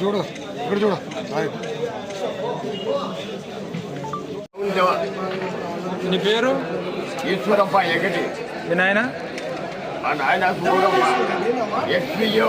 చూడు ఇక్కడ చూడు. నీ పేరు? ఈశ్వరప్ప ఎగటి. మీ నాయన? మా నాయన Surappa SPO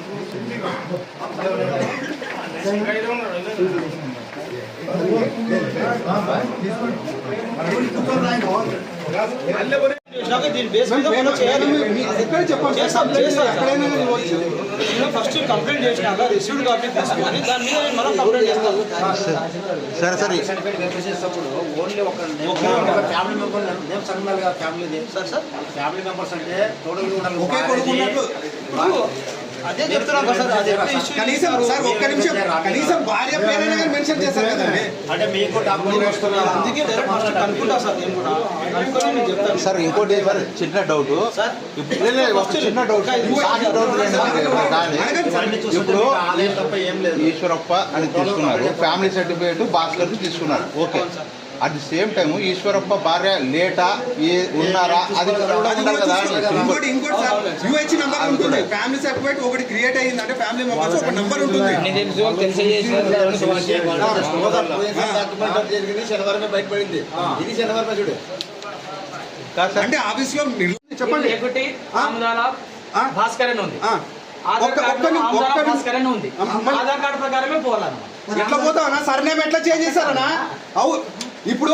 first complaint received దాని మీద మనం కంప్లైంట్ చేస్తాం సరే సరే. ఓన్లీ ఒక ఫ్యామిలీ మెంబర్ నేమ్ సంఘాలు కదా family sir sir family members అంటే ఒకే ఇప్పుడు అదే చెప్తున్నాం కదా సార్ అది ఎట్లా issue కనీసం సార్ ఒక్క నిమిషం కనీసం భార్య పేరైనా కానీ మెన్షన్ చేస్తారు కదండి. అంటే మీకు డాక్యుమెంట్ వస్తున్నారు? అందుకే డైరెక్ట్ ఫస్ట్ కనుక్కుంటా సార్ నేను కూడా. కనుక్కొని నేను చెప్తాను. సార్ ఇంకోటి సార్ చిన్న డౌట్ సార్ ఇప్పుడు లే, లే, ఒక చిన్న డౌట్ డౌట్ ఇప్పుడు ఆదాయం తప్ప ఏం లేదు. ఈశ్వరప్ప అని తీసుకున్నారు. ఫ్యామిలీ సర్టిఫికేట్ భాస్కర్ తీసుకున్నారు. Okay. At the same time Eshwarappa భార్య లేటా ఏ ఉన్నారా అది. ఇంకోటి ఇంకోటి సార్ యూహెచ్ నెంబర్ ఉంటుంది. ఫ్యామిలీ సర్టిఫికేట్ ఒకటి క్రియేట్ అయ్యిందంటే ఫ్యామిలీ మెంబర్స్ ఒక నెంబర్ ఉంటుంది. శనివారమే బయటపడింది. ఇది శనివారమే చూడు. అంటే ఆఫీస్లో చెప్పండి. ఒకటి ఆ? ఆముదాల ఆ? భాస్కర్ అని ఉంది. ఆ. ఆధార్ ఒక్క- కార్డులో ఒక్క ని- ఆముదాల ఒక్క ని- భాస్కర్ అని ఉంది. ఆధార్ కార్డు ప్రకారమే పోవాలన్నమాట. ఎట్లా పోతావనా సర్నేమ్ ఎట్లా చేంజ్ చేస్తారనా అవు ఇప్పుడు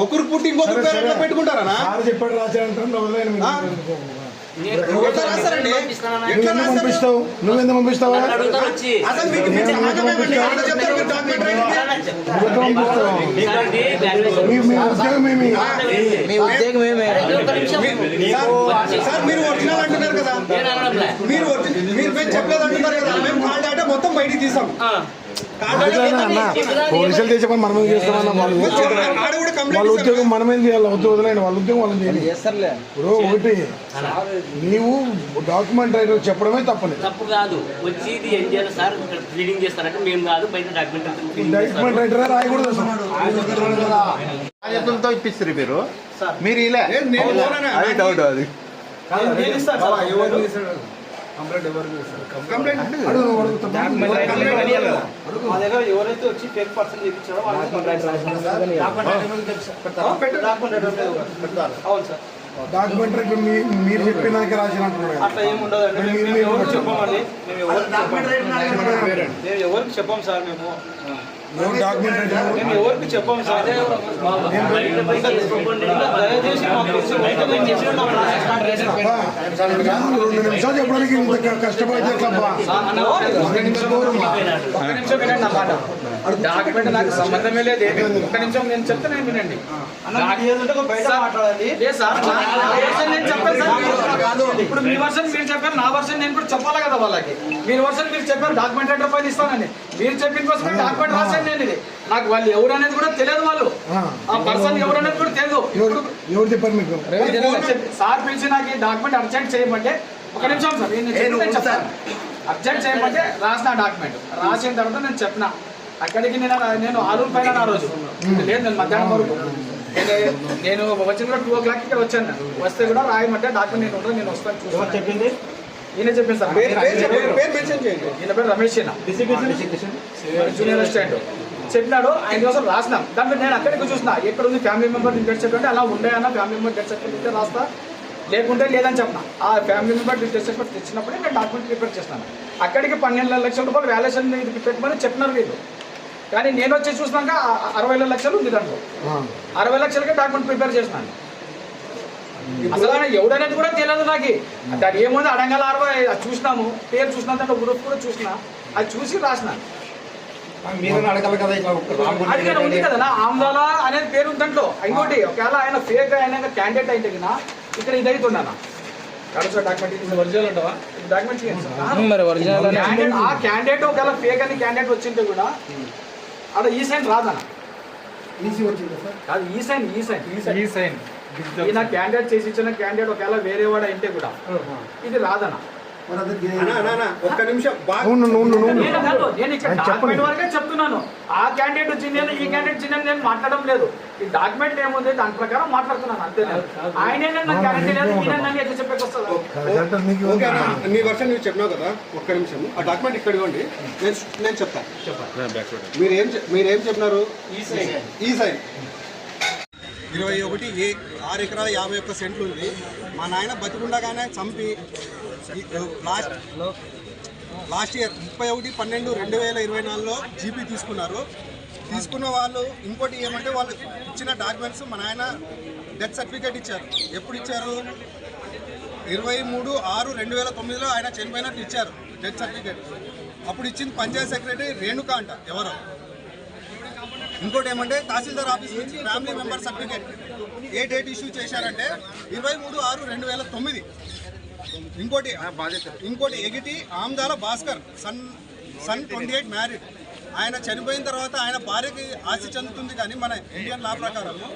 ఒకరు పుట్టి ఇంకొకరు పేరు ఎట్లా పెట్టుకుంటారనా సార్ చెప్పాడు? ఎట్లా పంపిస్తావు? నువ్వెందుకు పంపిస్తావా? అసలు మీకు సార్ మీరు ఒరిజినల్ అంటున్నారు కదా. మీరు మీరు మేము చెప్పలేదు అంటున్నారు కదా. మేము కాల్ డేటా మొత్తం బయటికి తీసాం. పోలీసులు చేసే పని మనమే చేస్తామన్న వాళ్ళు? వాళ్ళ ఉద్యోగం మనమేం చేయాలి? వద్దు వదిలేండి వాళ్ళ ఉద్యోగం వాళ్ళని చేయాలి ఇప్పుడు ఒకటి నీవు డాక్యుమెంట్ రైటర్ చెప్పడమే తప్పలేదు. తప్పు కాదు. వచ్చి ఏం చేయాలి సార్? ఇక్కడ రీడింగ్ చేస్తారంటే మేము కాదు. బయట డాక్యుమెంట్ డాక్యుమెంట్ రైటరే రాయకూడదు బాధ్యతలతో ఇప్పిస్తారు మీరు? సార్. మీరు ఇలా? డౌట్ అది కంప్లైంట్. మా దగ్గర ఎవరైతే వచ్చి ఫేక్ పర్సన్ చేయించారో వాళ్ళకి అవును సార్. డాక్యుమెంట్ రైటర్ మీ మీరు రాసిన మేము మీరు ఎవరికి చెప్పమండి. మేము ఎవరికి చెప్పం సార్ మేము? డాక్యుమెంట్ నా చేస్తాం. రెండు నిమిషాలు చెప్పడానికి ఇంత కష్టపడితే ఎట్లా డాక్యుమెంట్ నాకు సంబంధమే లేదు. ఒక్క నిమిషం నేను చెప్తే నేను వినండి. ఇప్పుడు మీ వర్షన్ మీరు చెప్పారు నా వర్షన్ నేను కూడా చెప్పాలి కదా వాళ్ళకి? మీరు వర్షన్ మీరు చెప్పారు డాక్యుమెంట్ లెటర్ పైన ఇస్తానని. మీరు చెప్పిన కోసం డాక్యుమెంట్ రాశాను నేను ఇది. నాకు వాళ్ళు ఎవరు అనేది కూడా తెలియదు వాళ్ళు. ఆ. పర్సన్ ఎవరు అనేది కూడా తెలియదు. ఎవరు చెప్పారు మీకు? సార్ పిలిచి నాకు ఈ డాక్యుమెంట్ అర్జెంట్ చేయమంటే ఒక నిమిషం సార్ నేను చెప్తాను. అర్జెంట్ చేయమంటే రాసిన డాక్యుమెంట్ రాసిన తర్వాత నేను చెప్పిన. అక్కడికి నేను నేను ఆరు పైన ఆ రోజు. లేదు నేను మధ్యాహ్నం వరకు. నేను వచ్చిన కూడా టూ ఓ క్లాక్ ఇక్కడ వచ్చాను. వస్తే కూడా రాయమంటే డాక్యుమెంట్ నేను ఉంటాను నేను వస్తాను చూస్తాను. చెప్పింది? ఈయన చెప్పింది సార్. ఈయన పేరు రమేష్. జూనియర్ అసిస్టెంట్ చెప్పినాడు ఆయన కోసం రాసినాం. దాంట్లో నేను అక్కడికి చూసిన. ఎక్కడ ఉంది ఫ్యామిలీ మెంబర్ డీటెయిల్స్ చెప్పండి. అలా ఉండే అన్న ఫ్యామిలీ మెంబర్ డెత్ సర్టిఫికేట్ రాస్తా. లేకుంటే లేదని చెప్పిన. ఆ ఫ్యామిలీ మెంబర్ డీటెయిల్స్ సర్టిఫికేట్ తెచ్చినప్పుడే నేను డాక్యుమెంట్ ప్రిపేర్ చేస్తాను. అక్కడికి పన్నెండు లక్షల రూపాయలు వాల్యుయేషన్ ఇది పెట్టమని చెప్పినారు వీళ్ళు. కానీ నేను వచ్చి చూసినాక అరవై లక్షలు ఉంది దాంట్లో. ఆ. అరవై లక్షలకే డాక్యుమెంట్ ప్రిపేర్ చేసినాను. అసలు ఆయన ఎవడనేది కూడా తెలియదు నాకు. దాని ఏముంది? అడంగల అరవై అది చూసినాము. పేరు చూసినా దాంట్లో గ్రూప్ కూడా చూసిన. అది చూసి రాసిన. ఉంది కదా. ఆమ్దాల అనేది పేరు ఉంది దాంట్లో. ఇంకోటి ఒకవేళ ఆయన ఫేక్ ఆయన క్యాండిడేట్ అయితే ఇక్కడ ఇది అవుతుండనా కడసా డాక్యుమెంట్ ఆ క్యాండిడేట్ ఒకవేళ ఫేక్ అని క్యాండిడేట్ వచ్చింటే కూడా ఆడ ఈ సైన్ రాదన్న. ఈసీ వచ్చింది సార్? కాదు ఈ సైన్ ఈ సైన్ ఈ సైన్. ఈయన క్యాండిడేట్ చేసి ఇచ్చిన క్యాండిడేట్ ఒకవేళ వేరే వాడు అయితే కూడా. ఇది రాదన్న. ఒక్క నిమిషం. నేను ఇక్కడ. డాక్యుమెంట్ వరకే చెప్తున్నాను. ఆ క్యాండిడేట్ వచ్చింది ఈ క్యాండిడేట్ అని నేను మాట్లాడడం లేదు. ఈ డాక్యుమెంట్ ఏముంది? దాని ప్రకారం మాట్లాడుతున్నాను అంతే నేను. ఆయనే నాకు గ్యారంటీ లేదు ఈయన నన్ను ఎట్లా చెప్పేకి వస్తుందా కరెక్ట్ నీకు ఓకే అన్న నీ వర్షన్ నువ్వు చెప్పినావు కదా ఒక్క నిమిషం. ఆ డాక్యుమెంట్ ఇక్కడ ఇవ్వండి. నేను నేను చెప్తాను మీరేం చె- మీరేం చెప్పినారు? ఈ సైన్ ఇరవై ఒకటి ఏ ఆరు ఎకరాల యాభై ఒక్క సెంట్లు ఉంది. మా నాయన బతికుండగానే చంపి ఈ- లాస్ట్ లాస్ట్ ఇయర్ ముప్పై ఒకటి పన్నెండు రెండు వేల ఇరవై నాలుగులో జీపీ తీసుకున్నారు. తీసుకున్న వాళ్ళు ఇంకోటి ఏమంటే వాళ్ళు ఇచ్చిన డాక్యుమెంట్స్ మా నాయన డెత్ సర్టిఫికేట్ ఇచ్చారు. ఎప్పుడు ఇచ్చారు? ఇరవై మూడు ఆరు రెండు వేల తొమ్మిదిలో ఆయన చనిపోయినట్టు ఇచ్చారు డెత్ సర్టిఫికేట్ అప్పుడు ఇచ్చింది పంచాయత్ సెక్రటరీ రేణుక అంట ఎవరో. ఇంకోటి ఏమంటే తహసీల్దార్ ఆఫీస్ నుంచి ఫ్యామిలీ మెంబర్ సర్టిఫికేట్. ఏ డేట్ ఇష్యూ చేశారంటే ఇరవై మూడు ఆరు రెండు వేల తొమ్మిది. ఇంకోటి ఇంకోటి ఎగిటి Amdala Bhaskar son son twenty eight married ఆయన చనిపోయిన తర్వాత ఆయన భార్యకి ఆస్తి చెందుతుంది కానీ మన ఇండియన్ లా ప్రకారము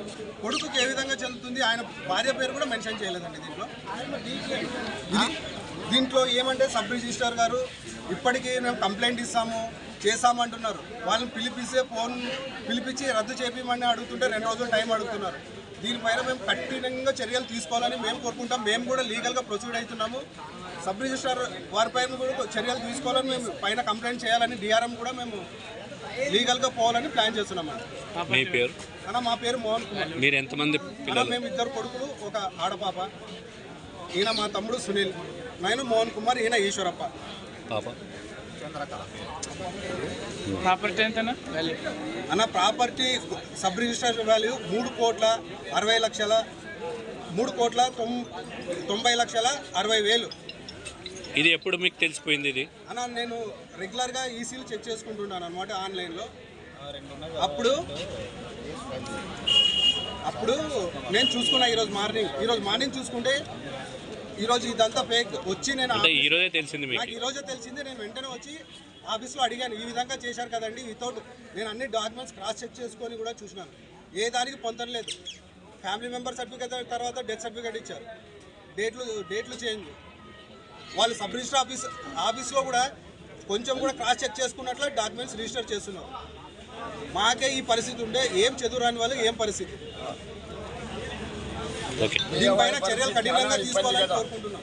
కొడుకుకి ఏ విధంగా చెందుతుంది ఆయన భార్య పేరు కూడా మెన్షన్ చేయలేదండి దీంట్లో. దీంట్లో ఏమంటే సబ్ రిజిస్టర్ గారు ఇప్పటికీ మేము కంప్లైంట్ ఇస్తాము చేస్తామంటున్నారు. వాళ్ళని పిలిపిస్తే ఫోన్ పిలిపించి రద్దు చేయమని అడుగుతుంటే రెండు రోజులు టైం అడుగుతున్నారు. దీనిపైన మేము కఠినంగా చర్యలు తీసుకోవాలని మేము కోరుకుంటాం. మేము కూడా లీగల్గా ప్రొసీడ్ అవుతున్నాము. సబ్ రిజిస్టర్ వారిపైన కూడా చర్యలు తీసుకోవాలని మేము పైన కంప్లైంట్ చేయాలని డిఆర్ఎం కూడా మేము లీగల్గా పోవాలని ప్లాన్ చేస్తున్నాము. మీ పేరు? అన్న మా పేరు మోహన్ కుమార్. మీరు ఎంతమంది మేము ఇద్దరు కొడుకులు ఒక ఆడపాప. ఈయన మా తమ్ముడు సునీల్. నేను మోహన్ కుమార్ ఈయన ఈశ్వరప్ప. పాప? ప్రాపర్టీ ఎంతనా? అన్న ప్రాపర్టీ సబ్ రిజిస్ట్రేషన్ వాల్యూ మూడు కోట్ల అరవై లక్షల మూడు కోట్ల తొం తొంభై లక్షల అరవై వేలు. ఇది ఎప్పుడు మీకు తెలిసిపోయింది ఇది? అన్న నేను రెగ్యులర్గా ఈసీలు చెక్ చేసుకుంటున్నాను అనమాట ఆన్లైన్లో అప్పుడు అప్పుడు నేను చూసుకున్నా ఈరోజు మార్నింగ్. ఈరోజు మార్నింగ్ చూసుకుంటే ఈరోజు ఇదంతా ఫేక్ వచ్చి నేను అంటే ఈ రోజే తెలిసింది నాకు మీకు. ఈ రోజే తెలిసింది. నేను వెంటనే వచ్చి ఆఫీస్లో అడిగాను. ఈ విధంగా చేశారు కదండి వితౌట్ నేను అన్ని డాక్యుమెంట్స్ క్రాస్ చెక్ చేసుకొని కూడా చూసినాను. ఏ దానికి పొందలేదు ఫ్యామిలీ మెంబర్ సర్టిఫికేట్ తర్వాత డెత్ సర్టిఫికేట్ ఇచ్చారు. డేట్లు డేట్లు చేంజ్ వాళ్ళు సబ్ రిజిస్టర్ ఆఫీస్ ఆఫీస్లో కూడా కొంచెం కూడా క్రాస్ చెక్ చేసుకున్నట్లు డాక్యుమెంట్స్ రిజిస్టర్ చేస్తున్నారు మాకే ఈ పరిస్థితి ఉంటే ఏం చదువురాని వాళ్ళు ఏం పరిస్థితి? దీనిపైన చర్యలు కఠినంగా తీసుకోవాలని కోరుకుంటున్నాం.